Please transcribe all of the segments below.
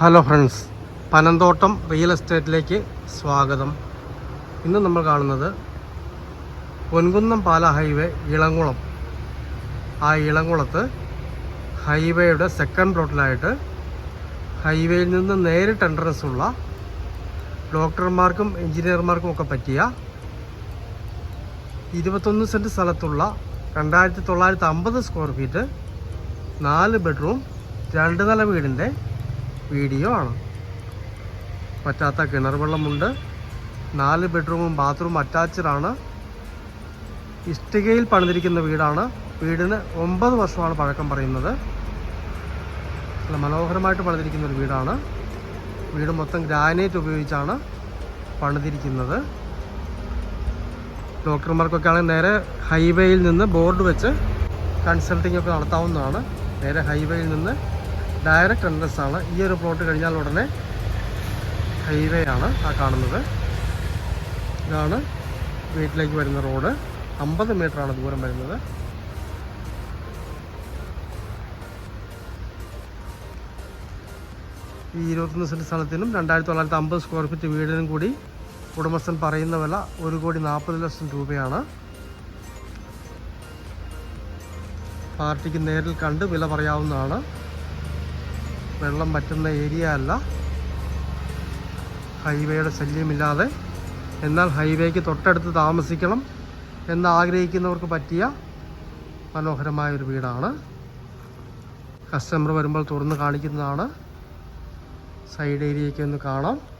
Hello friends Panamthottam real എസ്റ്റേറ്റിലേക്ക് സ്വാഗതം. ഇന്ന് നമ്മൾ കാണുന്നത് പൊൻകുന്നം പാല ഹൈവേ ഇളങ്കുളം ആ ഇളങ്കുളത്ത് ഹൈവേയുടെ സെക്കൻഡ് പ്ലോട്ടിലായിട്ട് ഹൈവേയിൽ നിന്ന് നേരിട്ട് എൻട്രൻസ് ഉള്ള ഡോക്ടർമാർക്കും എഞ്ചിനീയർമാർക്കും ഒക്കെ പറ്റിയ ഇരുപത്തൊന്ന് സെന്റ് സ്ഥലത്തുള്ള രണ്ടായിരത്തി തൊള്ളായിരത്തി അമ്പത് സ്ക്വയർ ഫീറ്റ് നാല് ബെഡ്റൂം രണ്ട് നില വീടിന്റെ വീഡിയോ ആണ്. പറ്റാത്ത കിണർ വെള്ളമുണ്ട്. നാല് ബെഡ്റൂമും ബാത്റൂം അറ്റാച്ച്ഡാണ് ഇഷ്ടികയിൽ പണിതിരിക്കുന്ന വീടാണ്. വീടിന് ഒമ്പത് വർഷമാണ് പഴക്കം പറയുന്നത്. നല്ല മനോഹരമായിട്ട് പണിതിരിക്കുന്ന ഒരു വീടാണ്. വീട് മൊത്തം ഗ്രാനൈറ്റ് ഉപയോഗിച്ചാണ് പണിതിരിക്കുന്നത്. ഡോക്ടർമാർക്കൊക്കെ ആണെങ്കിൽ നേരെ ഹൈവേയിൽ നിന്ന് ബോർഡ് വെച്ച് കൺസൾട്ടിംഗ് ഒക്കെ നടത്താവുന്നതാണ്. നേരെ ഹൈവേയിൽ നിന്ന് ഡയറക്റ്റ് എൻട്രൻസ് ആണ്. ഈ ഒരു പ്ലോട്ട് കഴിഞ്ഞാൽ ഉടനെ ഹൈവേ ആണ് ആ കാണുന്നത്. ഇതാണ് വീട്ടിലേക്ക് വരുന്ന റോഡ് അമ്പത് ആണ് ദൂരം വരുന്നത്. ഈ ഇരുപത്തൊന്ന് സെന്റ് സ്ഥലത്തിനും രണ്ടായിരത്തി തൊള്ളായിരത്തി അമ്പത് സ്ക്വയർ ഫീറ്റ് വീടിനും കൂടി ഉടമസ്ഥൻ പറയുന്ന വില ഒരു കോടി നാൽപ്പത് ലക്ഷം രൂപയാണ്. പാർട്ടിക്ക് നേരിൽ കണ്ട് വില പറയാവുന്നതാണ്. വെള്ളം പറ്റുന്ന ഏരിയ അല്ല. ഹൈവേയുടെ ശല്യമില്ലാതെ. എന്നാൽ ഹൈവേക്ക് തൊട്ടടുത്ത് താമസിക്കണം എന്ന് ആഗ്രഹിക്കുന്നവർക്ക് പറ്റിയ മനോഹരമായ ഒരു വീടാണ്. കസ്റ്റമർ വരുമ്പോൾ തുറന്ന് കാണിക്കുന്നതാണ്. സൈഡ് ഏരിയയ്ക്ക് ഒന്ന് കാണാം.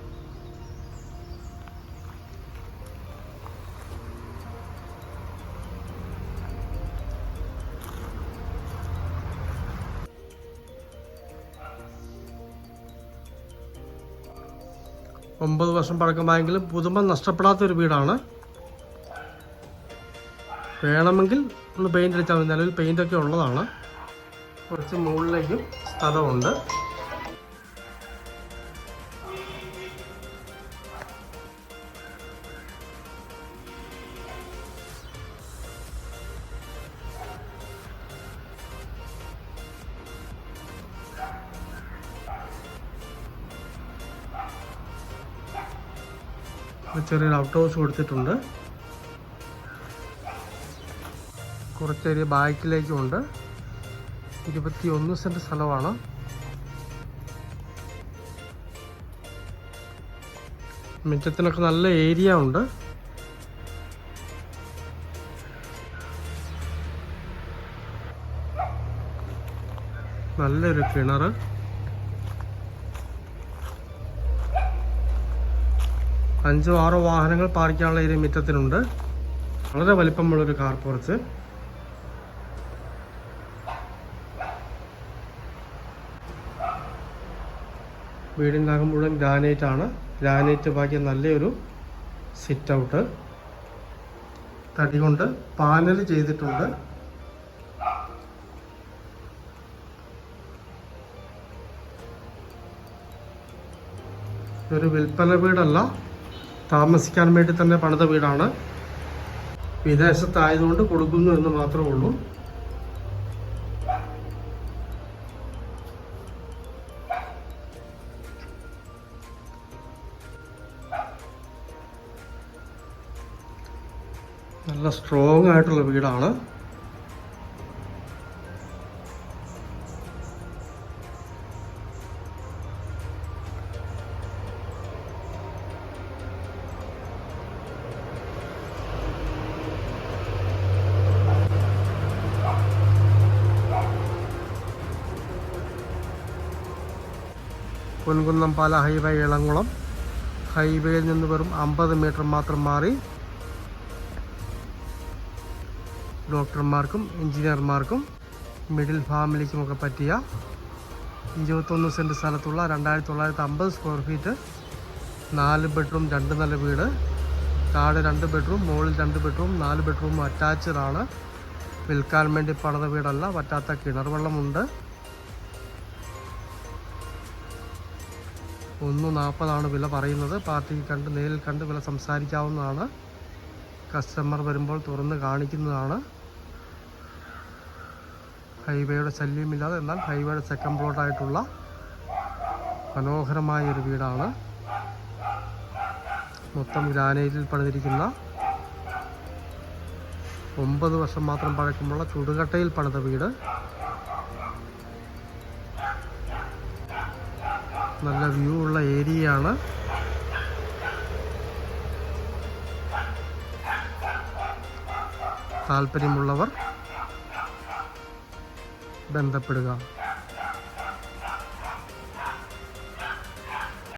ഒമ്പത് വർഷം പഴക്കമായെങ്കിലും പുതുമ നഷ്ടപ്പെടാത്ത ഒരു വീടാണ്. വേണമെങ്കിൽ ഒന്ന് പെയിന്റ് അടിച്ചാൽ മതി. നിലവിൽ പെയിന്റൊക്കെ ഉള്ളതാണ്. കുറച്ച് മുകളിലേക്കും സ്ഥലമുണ്ട്. ചെറിയൊരു ഔട്ട് ഹൗസ് കൊടുത്തിട്ടുണ്ട്. കുറച്ചേരിയ ബാക്കിലേക്കുമുണ്ട് ഇരുപത്തി ഒന്ന് സെന്റ് സ്ഥലമാണ്. മിറ്റത്തിനൊക്കെ നല്ല ഏരിയ ഉണ്ട്. നല്ലൊരു കിണർ അഞ്ചോ ആറോ വാഹനങ്ങൾ പാർക്ക് ചെയ്യാനുള്ള ഏരിയ മിറ്റത്തിനുണ്ട്. വളരെ വലിപ്പമുള്ളൊരു കാർ പോർച്ച് വീടിന്റെ അകം മുഴുവൻ ഗ്രാനൈറ്റ് ആണ്. ഗ്രാനൈറ്റ് ബാക്കി നല്ലൊരു സിറ്റ് ഔട്ട് തടി കൊണ്ട് പാനൽ ചെയ്തിട്ടുണ്ട്. ഒരു വിൽപ്പന വീടല്ല. താമസിക്കാൻ വേണ്ടി തന്നെ പണിത വീടാണ്. വിദേശത്തായതുകൊണ്ട് കൊടുക്കുന്നു എന്ന് മാത്രമേ ഉള്ളൂ. നല്ല സ്ട്രോങ് ആയിട്ടുള്ള വീടാണ്. പൊൻകുന്നം പാല ഹൈവേ ഇളങ്കുളം ഹൈവേയിൽ നിന്ന് വെറും അമ്പത് മീറ്റർ മാത്രം മാറി ഡോക്ടർമാർക്കും എഞ്ചിനീയർമാർക്കും മിഡിൽ ഫാമിലിക്കുമൊക്കെ പറ്റിയ ഇരുപത്തൊന്ന് സെന്റ് സ്ഥലത്തുള്ള രണ്ടായിരത്തി തൊള്ളായിരത്തി അമ്പത് സ്ക്വയർ ഫീറ്റ് നാല് ബെഡ്റൂം രണ്ട് നില വീട്. താഴെ രണ്ട് ബെഡ്റൂം മുകളിൽ രണ്ട് ബെഡ്റൂം നാല് ബെഡ്റൂം അറ്റാച്ച്ഡാണ്. വിൽക്കാൻ വേണ്ടി പണിത വീടല്ല പറ്റാത്ത കിണർ വെള്ളമുണ്ട്. ഒന്ന് നാൽപ്പതാണ് വില പറയുന്നത്. പാർട്ടി കണ്ട് നേരിൽ കണ്ട് വില സംസാരിക്കാവുന്നതാണ്. കസ്റ്റമർ വരുമ്പോൾ തുറന്ന് കാണിക്കുന്നതാണ്. ഹൈവേയുടെ ശല്യമില്ലാതെ എന്നാൽ ഹൈവേയുടെ സെക്കൻഡ് പ്ലോട്ടായിട്ടുള്ള മനോഹരമായ ഒരു വീടാണ്. മൊത്തം ഗ്രാനൈറ്റിൽ പണിതിരിക്കുന്ന ഒമ്പത് വർഷം മാത്രം പഴക്കമുള്ള ചുടുകട്ടയിൽ പണിത വീട്. നല്ല വ്യൂ ഉള്ള ഏരിയയാണ് താല്പര്യമുള്ളവർ ബന്ധപ്പെടുക.